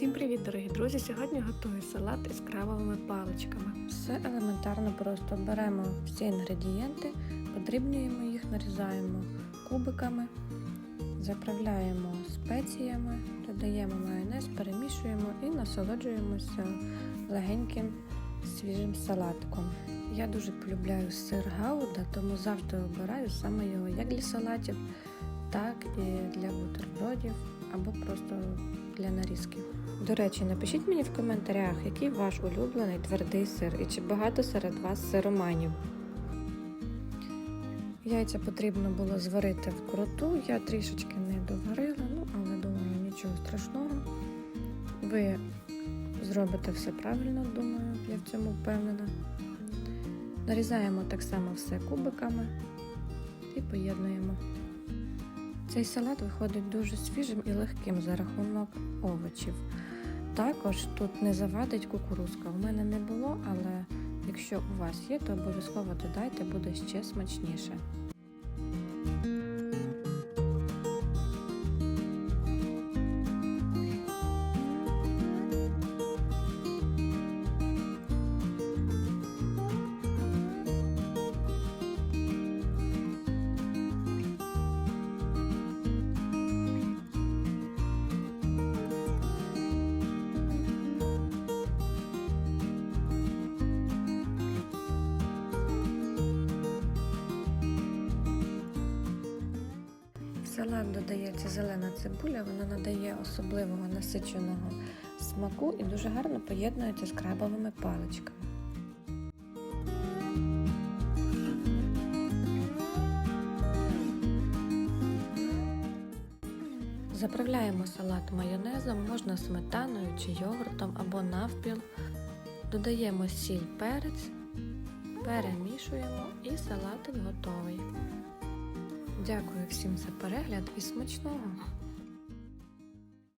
Всім привіт, дорогі друзі! Сьогодні готую салат із крабовими паличками. Все елементарно просто. Беремо всі інгредієнти, подрібнюємо їх, нарізаємо кубиками, заправляємо спеціями, додаємо майонез, перемішуємо і насолоджуємося легеньким свіжим салатком. Я дуже полюбляю сир гауда, тому завжди обираю саме його як для салатів, так і для бутербродів або просто для нарізки. До речі, напишіть мені в коментарях, який ваш улюблений твердий сир і чи багато серед вас сироманів. Яйця потрібно було зварити вкруту, я трішечки не доварила, ну але думаю, нічого страшного. Ви зробите все правильно, думаю, я в цьому впевнена. Нарізаємо так само все кубиками і поєднуємо. Цей салат виходить дуже свіжим і легким за рахунок овочів. Також тут не завадить кукурузка. У мене не було, але якщо у вас є, то обов'язково додайте, буде ще смачніше. Салат додається зелена цибуля, вона надає особливого насиченого смаку і дуже гарно поєднується з крабовими паличками. Заправляємо салат майонезом, можна сметаною чи йогуртом або навпіл. Додаємо сіль перець, перемішуємо і салатик готовий. Дякую всім за перегляд і смачного!